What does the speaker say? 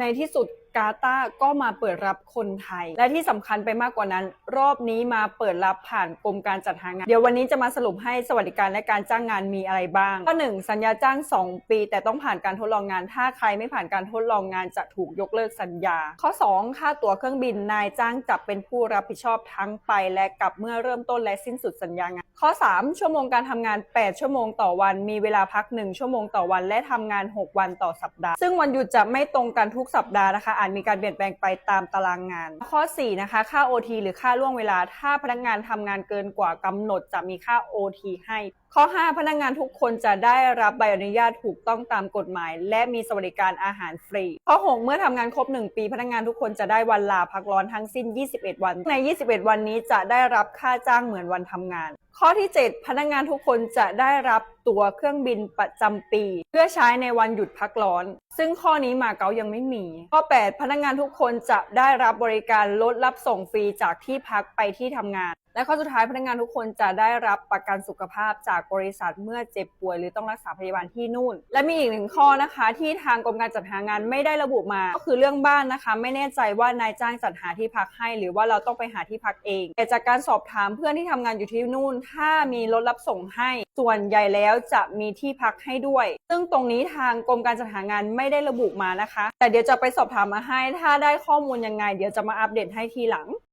ในที่สุด กาตาก็มาเปิดรับคนไทย และที่สำคัญไปมากกว่านั้น รอบนี้มาเปิดรับผ่านกรมการจัดหางาน เดี๋ยววันนี้จะมาสรุปให้สวัสดิการและการจ้างงานมีอะไรบ้าง ข้อหนึ่งสัญญาจ้าง 2 ปี แต่ต้องผ่านการทดลองงาน ถ้าใครไม่ผ่านการทดลองงานจะถูกยกเลิกสัญญา ข้อ 2 ค่าตั๋วเครื่องบินนายจ้างจะเป็นผู้รับผิดชอบทั้งไป และกลับเมื่อเริ่มต้นและสิ้นสุดสัญญางาน ข้อ 3 ชั่วโมงการทำงาน 8 ชั่วโมงต่อวัน มีเวลาพัก 1 ชั่วโมงต่อวัน และทำงาน 6 วันต่อสัปดาห์ ซึ่งวันหยุดจะไม่ตรงกันทุกสัปดาห์นะคะอาจมีการเปลี่ยนแปลงไปตามตารางงาน ข้อ 4 นะคะ ค่า OT หรือค่าล่วงเวลา ถ้าพนักงานทำงานเกินกว่ากำหนดจะมีค่า OT ให้ ข้อ 5 พนักงานทุกคนจะได้รับใบอนุญาตถูกต้องตามกฎหมาย และมีสวัสดิการอาหารฟรี ข้อ 6 เมื่อทำงานครบ 1 ปี พนักงานทุกคนจะได้วันลาพักร้อนทั้งสิ้น 21 วัน ใน 21 วันนี้จะได้รับค่าจ้างเหมือนวันทำงาน ข้อที่ 7 พนักงานทุกคนจะได้รับตั๋วเครื่องบินประจำปี เพื่อใช้ในวันหยุดพักร้อน ซึ่งข้อนี้มาเก๊ายังไม่มี ข้อ 8 พนักงานทุกคนจะได้รับบริการรถรับส่งฟรีจากที่พักไปที่ทำงาน และข้อสุดท้ายพนักงานทุกคนจะได้รับประกันสุขภาพจากบริษัทเมื่อเจ็บป่วยหรือต้องรักษาพยาบาลที่นู่น และมีอีกหนึ่งข้อนะคะที่ทางกรมการจัดหางานไม่ได้ระบุมา ก็คือเรื่องบ้านนะคะ ไม่แน่ใจว่านายจ้างจัดหาที่พักให้ หรือว่าเราต้องไปหาที่พักเองแต่จากการสอบถามเพื่อนที่ทำงานอยู่ที่นู่น ถ้ามีรถรับส่งให้ ส่วนใหญ่แล้วจะมีที่พักให้ด้วย ซึ่งตรงนี้ทางกรมการจัดหางานไม่ได้ระบุมานะคะ แต่เดี๋ยวจะไปสอบถามมาให้ ถ้าได้ข้อมูลยังไง เดี๋ยวจะมาอัปเดตให้ทีหลัง